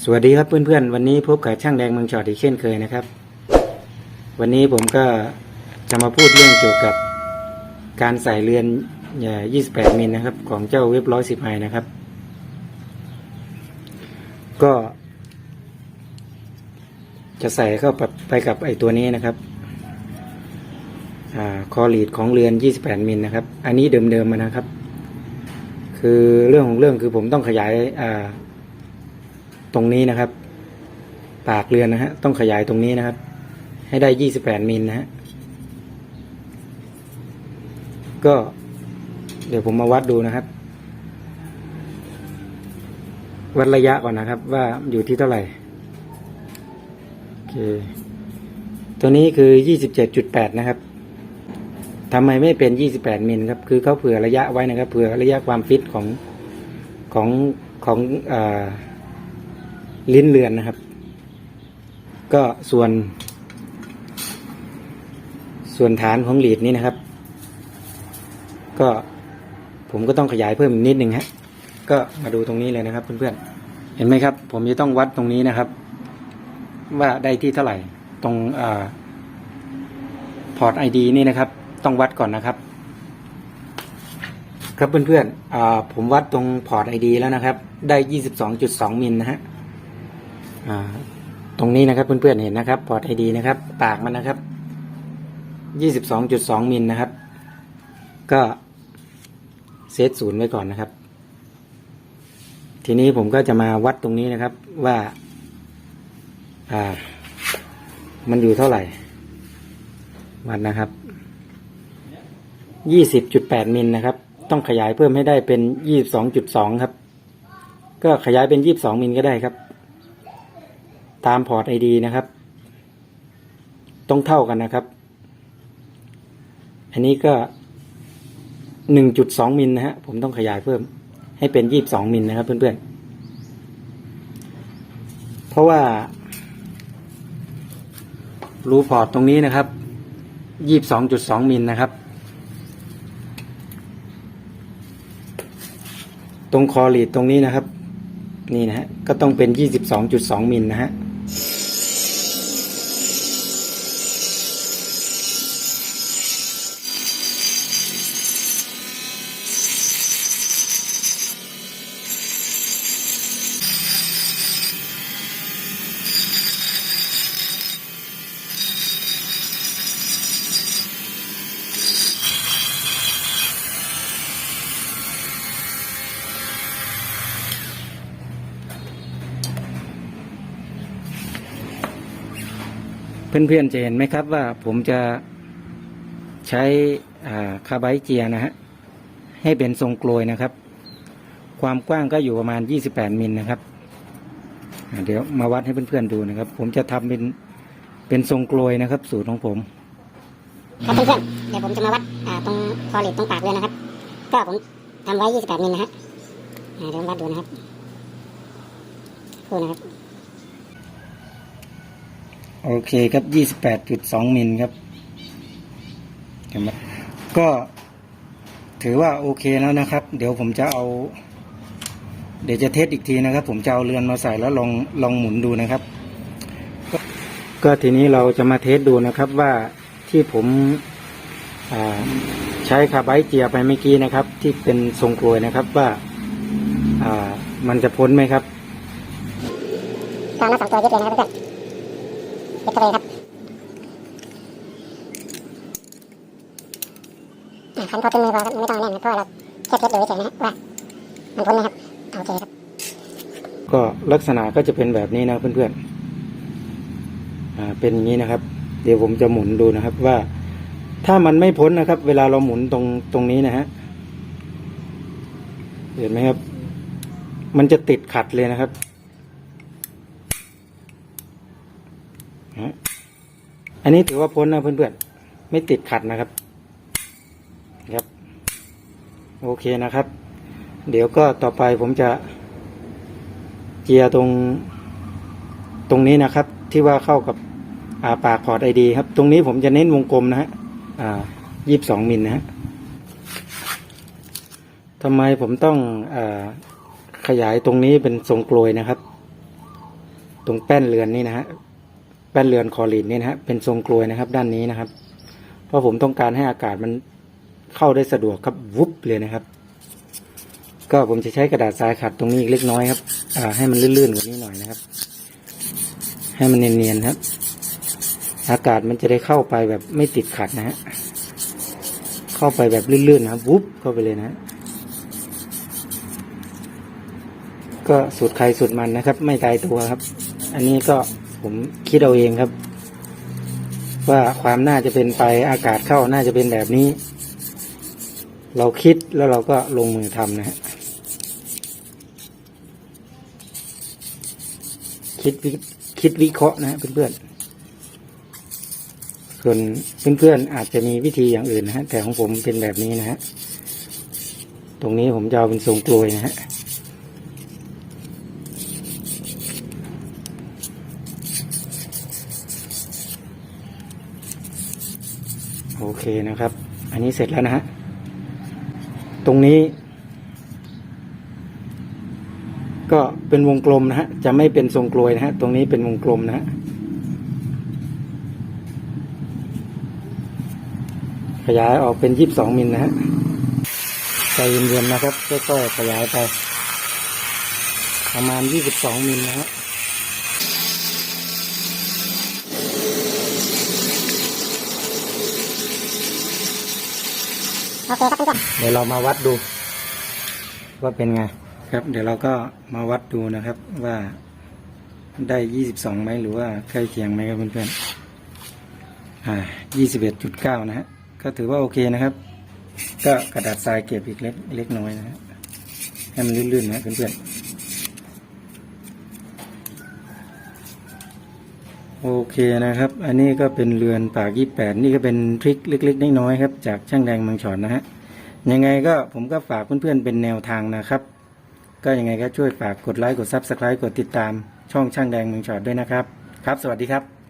สวัสดีครับเพื่อนๆ วันนี้พบกับช่างแดงเมืองจอดอีกเช่นเคยนะครับ วันนี้ผมก็จะมาพูดเรื่องเกี่ยวกับการใส่เรือนเอ่28 มิลนะครับ ของเจ้าเว็บ110ไอนะครับ ก็ จะใส่เข้าไปกับไอตัวนี้นะครับอคอลีดของเรือน 28 มิลนะครับ อันนี้เดิมๆมานะครับ คือเรื่องของเรื่องคือผมต้องขยายอ่า ตรงนี้นะครับ ปากเรือนนะฮะต้องขยายตรงนี้นะครับ ให้ได้28มิลนะฮะก็เดี๋ยวผมมาวัดดูนะครับ วัดระยะก่อนนะครับ ว่าอยู่ที่เท่าไหร่โอเคตัวนี้คือ27.8นะครับทำไมไม่เป็น 28 มิลครับ คือเขาเผื่อระยะไว้นะครับ เผื่อระยะความฟิตของของของอ่า ลิ้นเรือนนะครับ ก็ส่วน ส่วนฐานของหลีดนี้นะครับ ก็ผมก็ต้องขยายเพิ่มอีกนิดหนึ่งฮะก็มาดูตรงนี้เลยนะครับ เพื่อนๆเห็นไหมครับ ผมจะต้องวัดตรงนี้นะครับ ว่าได้ที่เท่าไหร่ ตรงอพอร์ตไอดีนี่นะครับ ต้องวัดก่อนนะครับ ครับเพื่อนๆผมวัดตรงพอร์ตไอดีแล้วนะครับ ได้ 22.2 มิลนะฮะ ตรงนี้นะครับเพื่อนๆเห็นนะครับพอร์ตไอดีนะครับ ปากมันนะครับ22.2มิลนะครับ ก็เซตศูนย์ไว้ก่อนนะครับ ทีนี้ผมก็จะมาวัดตรงนี้นะครับว่าอ่า มันอยู่เท่าไหร่ วัดนะครับ20.8มิลนะครับ ต้องขยายเพิ่มให้ได้เป็น22.2ครับ ก็ขยายเป็น22มิลก็ได้ครับ ตามพอร์ตไอดีนะครับ ต้องเท่ากันนะครับ อันนี้ก็หนึ่งจุดสองมิลนะฮะ ผมต้องขยายเพิ่ม ให้เป็นยี่บสองมิลนะครับเพื่อนๆ เพราะว่า รูพอร์ตตรงนี้นะครับยี่บสองจุดสองมิลนะครับ ตรงคอลีดตรงนี้นะครับ นี่นะฮะ ก็ต้องเป็น 22.2 มิลนะฮะ you เพื่อนๆจะเห็นไหมครับว่าผมจะใช้คาร์ไบเจียนะฮะให้เป็นทรงกลวยนะครับ ความกว้างก็อยู่ประมาณ 28 มิลนะครับ เดี๋ยวมาวัดให้เพื่อนๆดูนะครับ ผมจะทำเป็นเป็นทรงกลวยนะครับ สูตรของผม ครับเพื่อนๆเดี๋ยวผมจะมาวัดตรงคอลิตตรงปากเรือนะครับ ก็ผมทำไว้ 28 มิลนะฮะเดี๋ยววัดดูนะครับคู่นะครับ โอเคครับยี่สิบแปดจุดสองมิลครับเห็นไหมก็ถือว่าโอเคแล้วนะครับ เดี๋ยวผมจะเอา เดี๋ยวจะเทสอีกทีนะครับ ผมจะเอาเรือนมาใส่แล้วลองลองหมุนดูนะครับ ก็ก็ทีนี้เราจะมาเทสดูนะครับว่าที่ผมใช้คาร์ไบเจียไปเมื่อกี้นะครับ ที่เป็นทรงกลวยนะครับว่าอ่ามันจะพ้นไหมครับตามมาสองตัวยึดเลยนะครับเพื่อน ๆยึดเข้าไปเลยครับอ่าขันพอตึงมือพอครับไม่ต้องแน่นเพราะเราแค่เทสดูเฉยๆนะฮะว่ามันพ้นไหมครับโอเคครับ ก็ลักษณะก็จะเป็นแบบนี้นะเพื่อนๆอ่าเป็นอย่างนี้นะครับ เดี๋ยวผมจะหมุนดูนะครับว่า ถ้ามันไม่พ้นนะครับ เวลาเราหมุนตรงตรงนี้นะฮะเห็นไหมครับ มันจะติดขัดเลยนะครับฮะ อันนี้ถือว่าพ้นนะเพื่อนๆ ไม่ติดขัดนะครับ ครับ โอเคนะครับ เดี๋ยวก็ต่อไปผมจะ เจียร์ตรง ตรงนี้นะครับ ที่ว่าเข้ากับอาปากพอร์ตไอดีครับ ตรงนี้ผมจะเน้นวงกลมนะฮะ อ่ายี่สิบสองมิลนะฮะทำไมผมต้องอขยายตรงนี้เป็นทรงกลวยนะครับ ตรงแป้นเรือนนี่นะฮะ แป้นเรือนคอลีนนี่นะฮะเป็นทรงกลวยนะครับ ด้านนี้นะครับ เพราะผมต้องการให้อากาศมันเข้าได้สะดวกครับวุบเลยนะครับ ก็ผมจะใช้กระดาษทรายขัดตรงนี้อีกเล็กน้อยครับให้มันลื่นๆกว่านี้หน่อยนะครับ ให้มันเนียนๆครับ อากาศมันจะได้เข้าไปแบบไม่ติดขัดนะฮะเข้าไปแบบลื่นๆนะครับวุบเข้าไปเลยนะฮะก็สูตรใครสูตรมันนะครับ ไม่ตายตัวครับ อันนี้ก็ ผมคิดเอาเองครับ ว่าความน่าจะเป็นไปอากาศเข้าน่าจะเป็นแบบนี้ เราคิดแล้วเราก็ลงมือทำนะฮะคิดวิคิดวิเคราะห์นะฮะเพื่อนๆส่วนเพื่อนๆอาจจะมีวิธีอย่างอื่นนะฮะแต่ของผมเป็นแบบนี้นะฮะตรงนี้ผมจะเอาเป็นทรงกลวยนะฮะ เคนะครับ อันนี้เสร็จแล้วนะฮะ ตรงนี้ ก็เป็นวงกลมนะฮะ จะไม่เป็นทรงกลวยนะฮะ ตรงนี้เป็นวงกลมนะฮะ ขยายออกเป็นยี่สิบสองมิลนะฮะใจเย็นๆนะครับค่อยๆขยายไป ประมาณยี่สิบสองมิลนะฮะ โอเคครับเพื่อนเดี๋ยวเรามาวัดดู ว่าเป็นไง ครับ เดี๋ยวเราก็มาวัดดูนะครับว่าได้ยี่สิบสองไหมหรือว่าใกล้เคียงไหมครับเพื่อนๆอ่ายี่สิบเอ็ดจุดเก้านะฮะก็ถือว่าโอเคนะครับ ก็กระดาษทรายเก็บอีกเล็กเล็กน้อยนะฮะให้มันลื่นๆนะเพื่อนๆ โอเคนะครับ อันนี้ก็เป็นเรือนปากยี่แปดนี่ก็เป็นทริคเล็ก ๆ น้อยๆครับ จากช่างแดงมังฉอนนะฮะยังไงก็ผมก็ฝากเพื่อนๆเป็นแนวทางนะครับ ก็ยังไงก็ช่วยฝากกดไลค์กดซับสไครต์กดติดตามช่องช่างแดงมังฉอดด้วยนะครับ ครับ สวัสดีครับ